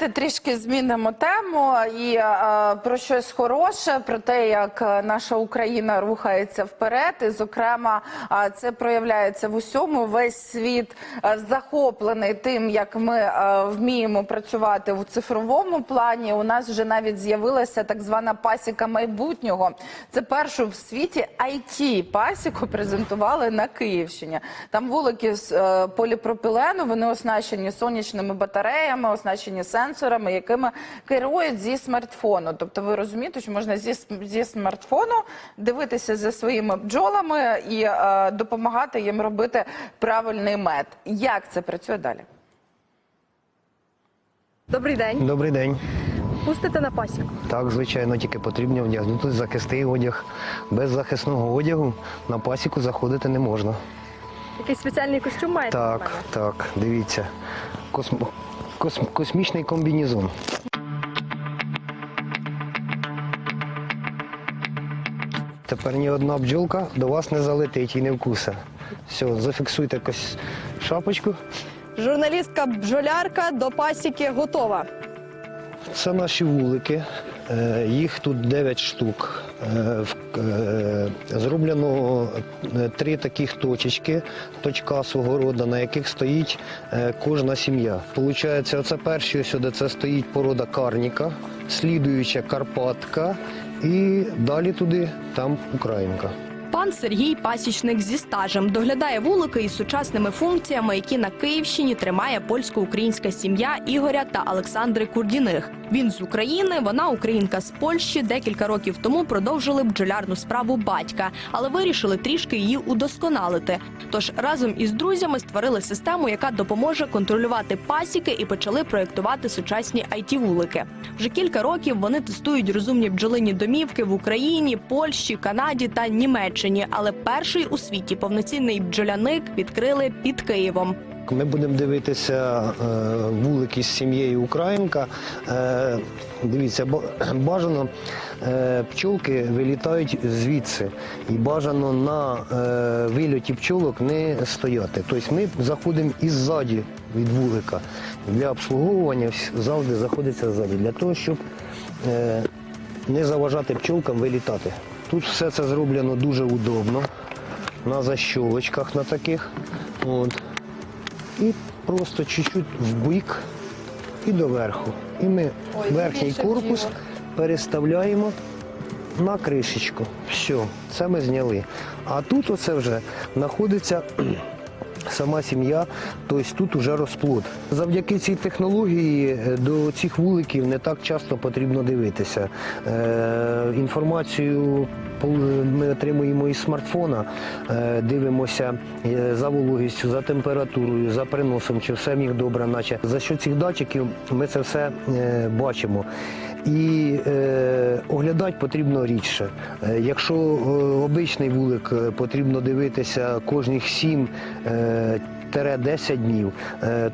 Давайте трішки змінимо тему і е, про щось хороше, про те, як е, наша Україна рухається вперед. І, зокрема, е, це проявляється в усьому. Весь світ е, захоплений тим, як ми е, вміємо працювати у цифровому плані. У нас вже навіть з'явилася так звана пасіка майбутнього. Це першу в світі it пасіку презентували на Київщині. Там вулики з е, поліпропілену, вони оснащені сонячними батареями, оснащені сенсорами, якими керують зі смартфону. Тобто, ви розумієте, що можна зі, зі смартфону дивитися за своїми бджолами і е, допомагати їм робити правильний мед. Як це працює далі? Добрий день. Добрий день. Пустите на пасіку. Так, звичайно, тільки потрібно вдягнути захисний одяг. Без захисного одягу на пасіку заходити не можна. Якийсь спеціальний костюм маєте? Так, так, дивіться. Косм... косм- Космічний комбінезон. Тепер ні одна бджолка до вас не залетить і не вкусе. Все, зафіксуйте кось шапочку. Журналістка бджолярка до пасіки готова. Це наші вулики. Е, Їх тут 9 штук. Е, в- Зроблено е, три таких точечки, точка свого роду, на яких стоїть е, кожна сім'я. Получається, оце перші сюди це стоїть порода карніка, слідуюча Карпатка і далі туди там Українка. Пан Сергій пасічник зі стажем доглядає вулики із сучасними функціями, які на Київщині тримає польсько-українська сім'я Ігоря та Олександри Курдіних. Він з України, вона українка з Польщі. Декілька років тому продовжили бджолярну справу батька, але вирішили трішки її удосконалити. Тож разом із друзями створили систему, яка допоможе контролювати пасіки і почали проєктувати сучасні it вулики Вже кілька років вони тестують розумні бджолині домівки в Україні, Польщі, Канаді та Німеччині. Але перший у світі повноцінний бджоляник відкрили під Києвом. Ми будемо дивитися е, вулики з сім'єю Українка. Е, дивіться, бажано е, пчолки вилітають звідси. І бажано на вильоті пчолок не стояти. Тобто ми заходимо іззаді від вулика. Для обслуговування завжди заходиться ззаді, для того, щоб не заважати пчолкам вилітати. Тут все це зроблено дуже удобно. На защолочках на таких. От і просто чуть-чуть в бік і доверху. І ми Ой, верхній більше корпус бджілок. переставляємо на кришечку. Все, це ми зняли. А тут оце вже знаходиться. Сама сім'я, тобто тут уже розплод. Завдяки цій технології е, до цих вуликів не так часто потрібно дивитися. Е, інформацію ми отримуємо із смартфона, е, дивимося за вологістю, за температурою, за приносом, чи все них добре, наче за що цих датчиків ми це все бачимо. І е, оглядати потрібно рідше. Е, якщо е, обичний вулик е, потрібно дивитися кожних 7 е, тере 10 днів,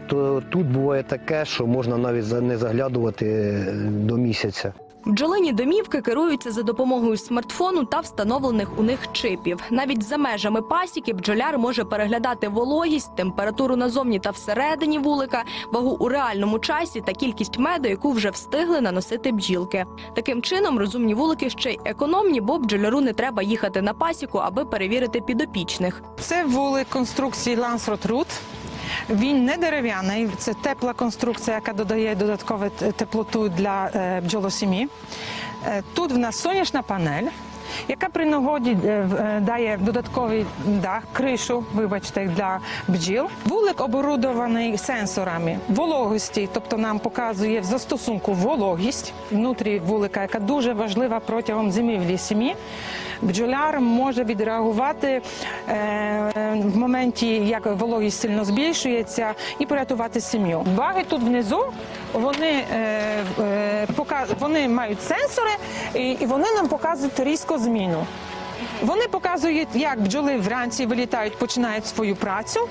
то тут буває таке, що можна навіть не заглядувати до місяця. Бджолині домівки керуються за допомогою смартфону та встановлених у них чипів. Навіть за межами пасіки бджоляр може переглядати вологість, температуру назовні та всередині вулика, вагу у реальному часі та кількість меду, яку вже встигли наносити бджілки. Таким чином, розумні вулики ще й економні, бо бджоляру не треба їхати на пасіку, аби перевірити підопічних. Це вулик конструкції Lansrot Root. Він не дерев'яний, це тепла конструкція, яка додає додаткову теплоту для бджолосімі. бджолосім'ї. Е, Тут в нас сонячна панель, яка при нагоді е, е, дає додатковий дах, кришу, вибачте, для бджіл. Вулик оборудований сенсорами вологості, тобто нам показує в застосунку вологість внутрі вулика, яка дуже важлива протягом зимівлі сім'ї. Бджоляр може відреагувати е, в моменті, як вологість сильно збільшується, і порятувати сім'ю. Баги тут внизу вони, е, е, вони мають сенсори, і, вони нам показують різко зміну. Вони показують, як бджоли вранці вилітають, починають свою працю.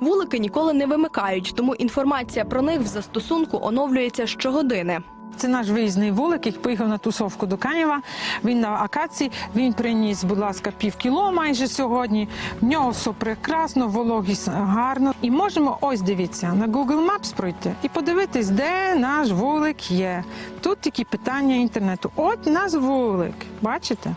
Вулики ніколи не вимикають, тому інформація про них в застосунку оновлюється щогодини. Це наш виїзний вулик, який поїхав на тусовку до Канєва. Він на акації. Він приніс, будь ласка, пів кіло майже сьогодні. В нього все прекрасно, вологість гарно. І можемо ось дивіться на Google Maps пройти і подивитись, де наш вулик є. Тут тільки питання інтернету. От наш вулик, бачите?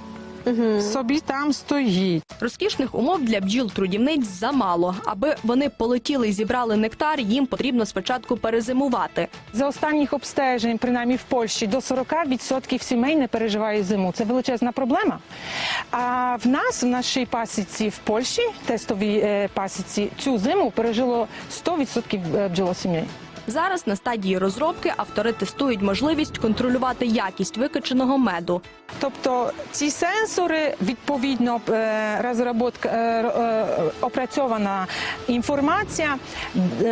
Собі там стоїть. Розкішних умов для бджіл-трудівниць замало. Аби вони полетіли і зібрали нектар, їм потрібно спочатку перезимувати. За останніх обстежень, принаймні в Польщі, до 40% сімей не переживає зиму. Це величезна проблема. А в нас, в нашій пасіці в Польщі, тестовій е, пасіці, цю зиму пережило 100% бджолосімей. Зараз на стадії розробки автори тестують можливість контролювати якість викаченого меду. Тобто ці сенсори, відповідно, е, розробка, е, е, опрацьована інформація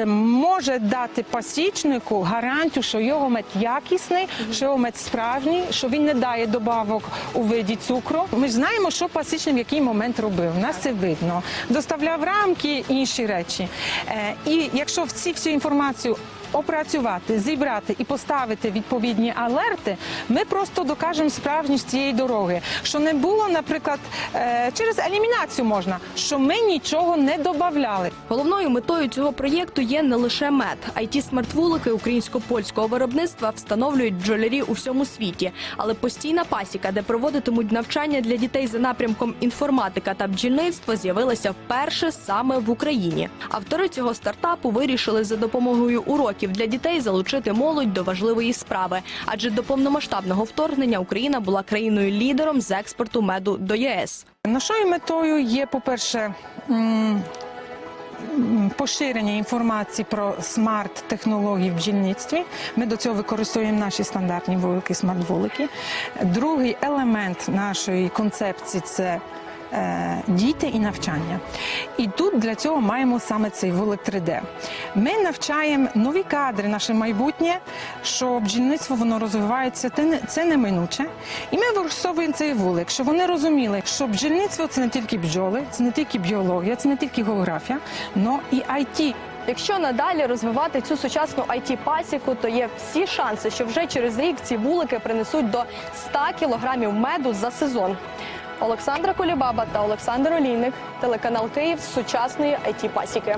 може дати пасічнику гарантію, що його мед якісний, що його мед справжній, що він не дає добавок у виді цукру. Ми ж знаємо, що пасічник в який момент робив. У нас це видно. Доставляв рамки, інші речі. І якщо в ці всю інформацію опрацювати, зібрати і поставити відповідні алерти, ми просто докажемо справжність цієї дороги. Що не було, наприклад, е, через елімінацію можна, що ми нічого не додавали. Головною метою цього проєкту є не лише мед. it смарт-вулики українсько-польського виробництва встановлюють бджолярі у всьому світі. Але постійна пасіка, де проводитимуть навчання для дітей за напрямком інформатика та бджільництво, з'явилася вперше саме в Україні. Автори цього стартапу вирішили за допомогою уроків для дітей залучити молодь до важливої справи. Адже до повномасштабного вторгнення Україна була країною лідером з експорту меду до ЄС. Нашою метою є, по-перше, м, м, поширення інформації про смарт-технології в бджільництві. Ми до цього використовуємо наші стандартні вулики, смарт-вулики. Другий елемент нашої концепції це діти і навчання. І тут для цього маємо саме цей вулик 3D. Ми навчаємо нові кадри, наше майбутнє, що бджільництво воно розвивається, це це неминуче. І ми використовуємо цей вулик, щоб вони розуміли, що бджільництво це не тільки бджоли, це не тільки біологія, це не тільки географія, але і IT. Якщо надалі розвивати цю сучасну it пасіку, то є всі шанси, що вже через рік ці вулики принесуть до 100 кілограмів меду за сезон. Олександра Колібаба та Олександр Олійник, телеканал Київ сучасної it пасіки.